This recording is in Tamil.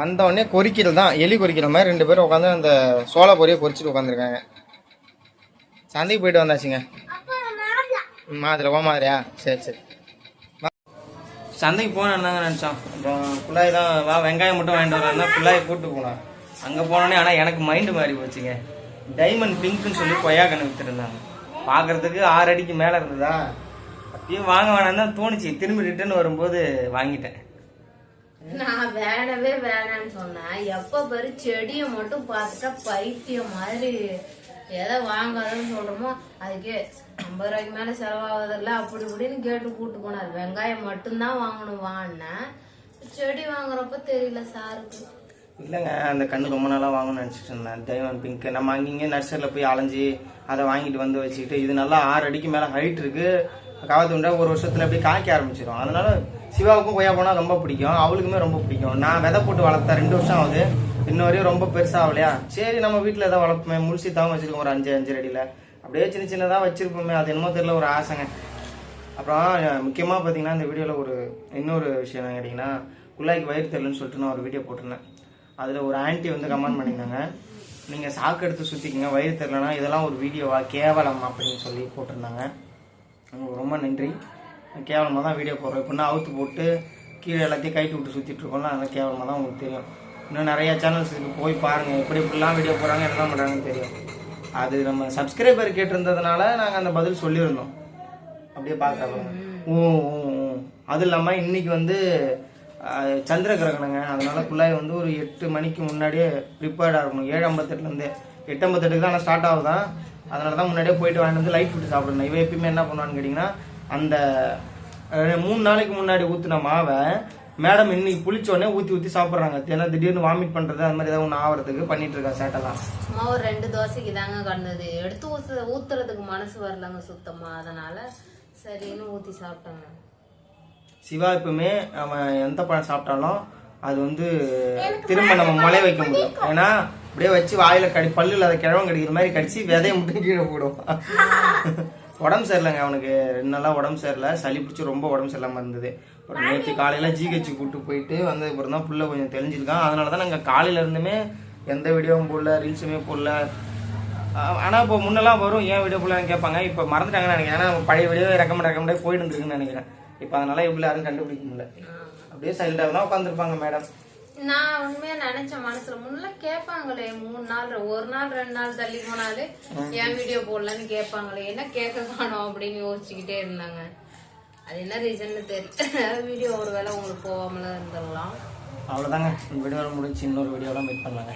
வந்த உடனே கொறிக்கிறது தான். எலி கொறிக்கிற மாதிரி ரெண்டு பேரும் உட்காந்து அந்த சோள பொரியை கொறிச்சிட்டு உட்காந்துருக்காங்க சந்தைக்கு போயிட்டு வந்தாச்சுங்க. மாதிரி ஓ மாதிரியா? சரி சரி. வா. சந்தைக்கு போனேன் என்னங்க நினச்சோம்? அப்புறம் குள்ளாய் தான் வா வெங்காயம் மட்டும் வாங்கிட்டு வரேன்னா குள்ளாயை கூப்பிட்டு போனோம் அங்கே போனோடனே ஆனால் எனக்கு மைண்டு மாறி போச்சுங்க. டைமண்ட் பிங்க்னு சொல்லி கொய்யா கண்ணு வித்துருந்தாங்க. பார்க்கறதுக்கு ஆறு அடிக்கு மேலே இருந்ததா? அப்பயும் வாங்க வேணாம் தான் தோணுச்சு. திரும்பி ரிட்டர்ன் வரும்போது வாங்கிட்டேன். நான் வேணவே வேணாம்னு சொன்னேன் எப்ப பாரு செடியை மட்டும் பார்த்துட்டா பைத்தியம் மாதிரி. எதை வாங்காதன்னு சொல்றோமோ அதுக்கே ஐம்பது ரூபாய்க்கு மேல செலவாகுதில்ல அப்படி இப்படின்னு கேட்டு கூட்டு போனார். வெங்காயம் மட்டும்தான் வாங்கணும் வாங்கினேன் செடி வாங்குறப்ப தெரியல சாருக்கு. இல்லைங்க அந்த கண்ணு ரொம்ப நாளாக வாங்கணும்னு நினச்சிட்டு இருந்தேன். டைமண்ட் பிங்க் நம்ம அங்கேயே நர்சரியில் போய் அலைஞ்சி அதை வாங்கிட்டு வந்து வச்சுக்கிட்டு இது நல்லா ஆறு அடிக்கு மேலே ஹைட் இருக்கு. காவத்துண்டா ஒரு வருஷத்தில் அப்படியே காய்க்க ஆரம்பிச்சிடும் அதனால சிவாவுக்கும் கொய்யா போனால் ரொம்ப பிடிக்கும். அவளுக்குமே ரொம்ப பிடிக்கும். நான் விதை போட்டு வளர்த்தேன். ரெண்டு வருஷம் ஆகுது. இன்ன வரையும் ரொம்ப பெருசாகலையா சரி நம்ம வீட்டில் எதாவது வளர்ப்போமே. முழுசி தான் வச்சிருக்கோம். ஒரு அஞ்சு அஞ்சு அடியில். அப்படியே சின்ன சின்னதாக வச்சிருப்போமே. அது என்னமோ தெரியல ஒரு ஆசைங்க. அப்புறம் முக்கியமாக பார்த்தீங்கன்னா இந்த வீடியோவில் ஒரு இன்னொரு விஷயம் என்ன கேட்டிங்கன்னா குள்ளாய்க்கு வயிறு தெரியலன்னு சொல்லிட்டு நான் ஒரு வீடியோ போட்டிருந்தேன். அதில் ஒரு ஆன்ட்டி வந்து கமெண்ட் பண்ணியிருந்தாங்க. நீங்கள் சாக்கு எடுத்து சுற்றிக்கிங்க வயிறு தெரிலனா இதெல்லாம் ஒரு வீடியோவா? கேவலம் அப்படின்னு சொல்லி போட்டிருந்தாங்க. உங்களுக்கு ரொம்ப நன்றி. கேவலமாக தான் வீடியோ போடுறோம். இப்போ அவுத்து போட்டு கீழே எல்லாத்தையும் கைட்டு விட்டு சுற்றிட்டுருக்கோம்ல அதெல்லாம் கேவலமாக தான் உங்களுக்கு தெரியும். இன்னும் நிறையா சேனல்ஸ் இருக்குது போய் பாருங்கள் எப்படி இப்படிலாம் வீடியோ போடுறாங்க என்ன பண்ணுறாங்கன்னு தெரியும். அது நம்ம சப்ஸ்கிரைபர் கேட்டிருந்ததுனால நாங்கள் அந்த பதில் சொல்லியிருந்தோம். அப்படியே பார்க்குறோம் ஓ ஊ, அது இல்லாமல் இன்னைக்கு வந்து சந்திர கிரகணங்க அதனால் குழாய் வந்து ஒரு எட்டு மணிக்கு முன்னாடியே ப்ரிப்பேர்டாக இருக்கணும். ஏழு ஐம்பத்தெட்டுலேருந்து எட்டு ஐம்பத்தெட்டுக்கு தான் ஸ்டார்ட் ஆகுதான். அதனால தான் முன்னாடியே போயிட்டு வாங்கிட்டு வந்து லைட் ஃபுட்டு சாப்பிடணும். இவன் எப்பயுமே என்ன பண்ணுவான்னு கேட்டிங்கன்னா அந்த மூணு நாளைக்கு முன்னாடி ஊற்றின மாவை மேடம் இன்னைக்கு புளிச்ச உடனே ஊற்றி ஊற்றி சாப்பிட்றாங்க. ஏன்னா திடீர்னு வாமிட் பண்ணுறது அது மாதிரி ஏதாவது ஒன்று ஆகிறதுக்கு பண்ணிட்டு இருக்கா சேட்டெல்லாம். சும்மா ஒரு ரெண்டு தோசைக்கு தாங்க கண்டது. எடுத்து ஊத்து ஊத்துறதுக்கு மனசு வரலங்க சுத்தமா. அதனால சரின்னு ஊத்தி சாப்பிட்டாங்க. சிவா எப்பவுமே அவன் எந்த பழம் சாப்பிட்டாலும் அது வந்து திரும்ப நம்ம முளை வைக்க முடியும். ஏன்னா அப்படியே வச்சு வாயில கடி பல்லுல அதை கிழவன் கடிக்கிற மாதிரி கடிச்சு விதைய மட்டும் கீழே போடும். உடம்பு சரியில்லைங்க அவனுக்கு. ரெண்டு நாளா உடம்பு சரியில்லை. சளி பிடிச்சி ரொம்ப உடம்பு சரியில்லாம இருந்தது. அப்புறம் நேற்று காலையில ஜிஹெச் கூட்டு போயிட்டு வந்ததுக்கப்புறம் தான் புள்ள கொஞ்சம் தெரிஞ்சிருக்கான் அதனால தான் நாங்கள் காலையில இருந்துமே எந்த வீடியோவும் போடல ரீல்ஸுமே போடல. ஆஹ் ஆனா இப்போ முன்னெல்லாம் வரும் ஏன் வீடியோ போடலான்னு கேட்பாங்க. இப்போ மறந்துட்டாங்கன்னு நினைக்கிறேன். ஏன்னா நம்ம பழைய வீடியோ ரெக்கமெண்ட் ரெக்கமெண்டே போயிட்டு இருக்குன்னு நினைக்கிறேன். இப்போ அதனால எப்படி யாரும் கண்டுபிடிக்க முடியல. அப்படியே சைலண்டாக தான் உட்காந்துருப்பாங்க மேடம் நான் உண்மையா நினைச்ச மனசுல முன்ன கேட்பாங்களே மூணு நாள் ஒரு நாள் ரெண்டு நாள் தள்ளி போனாலே என் வீடியோ போடலன்னு கேட்பாங்களே என்ன கேட்க காணோம்? அப்படின்னு யோசிச்சுக்கிட்டே இருந்தாங்க. அது என்ன ரீசன்னு தெரியல. வீடியோ ஒரு வேளை உங்களுக்கு போகாமல இருந்துடலாம் அவ்வளோதாங்க இந்த வீடியோ முடிச்சு இன்னொரு வீடியோலாம் மீட் பண்ணலாங்க.